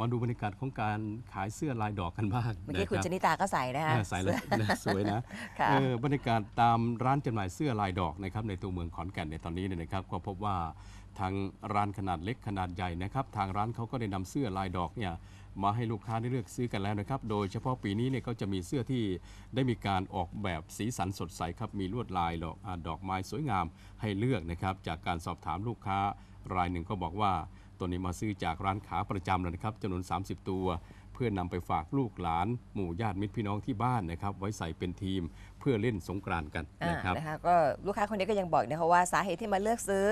มาดูบรรยากาศของการขายเสื้อลายดอกกันบ้างเมื่อกี้คุณนะชรับนิตาก็ใส่นะฮะเออใส่แล้วนะสวยนะค่ะเออบรรยากาศตามร้านจำหน่ายเสื้อลายดอกนะครับในตัวเมืองขอนแก่นในตอนนี้เนี่ยนะครับ ก็พบว่าทางร้านขนาดเล็กขนาดใหญ่นะครับ ทางร้านเขาก็ได้นำเสื้อลายดอกเนี่ยมาให้ลูกค้าได้เลือกซื้อกันแล้วนะครับ โดยเฉพาะปีนี้เนี่ยก็จะมีเสื้อที่ได้มีการออกแบบสีสันสดใสครับ มีลวดลายดอกอ่าดอกไม้สวยงามให้เลือกนะครับ จากการสอบถามลูกค้ารายหนึ่งก็บอกว่า ตัวนี้มาซื้อจากร้านขาประจำเลยนะครับจำนวน 30 ตัว พื่อนำไปฝากลูกหลาน หมู่ญาติมิตรพี่น้องที่บ้านนะครับ ไว้ใส่เป็นทีมเพื่อเล่นสงกรานต์กันอ่านะครับนะคะก็ลูกค้าคนนี้ก็ยังบอกนะคะว่าสาเหตุที่มาเลือกซื้อ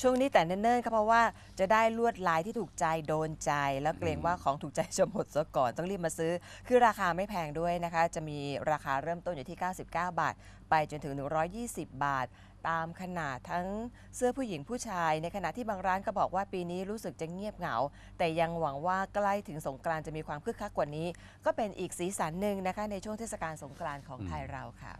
ช่วงนี้แต่เนิ่นๆก็เพราะว่าจะได้ลวดลายที่ถูกใจโดนใจ แล้วเกรงว่าของถูกใจจะหมดซะก่อนต้องรีบมาซื้อ คือราคาไม่แพงด้วยนะคะ จะมีราคาเริ่มต้นอยู่ที่ 99 บาท ไปจนถึง 120 บาทตามขนาดทั้งเสื้อผู้หญิงผู้ชาย ในขณะที่บางร้านก็บอกว่าปีนี้รู้สึกจะเงียบเหงา แต่ยังหวังว่าใกล้ถึงสงกรานต์จะมีความคึกคักกว่านี้ ก็เป็นอีกสีสันหนึ่งนะคะในช่วงเทศกาลสงกรานต์ของไทยเราค่ะ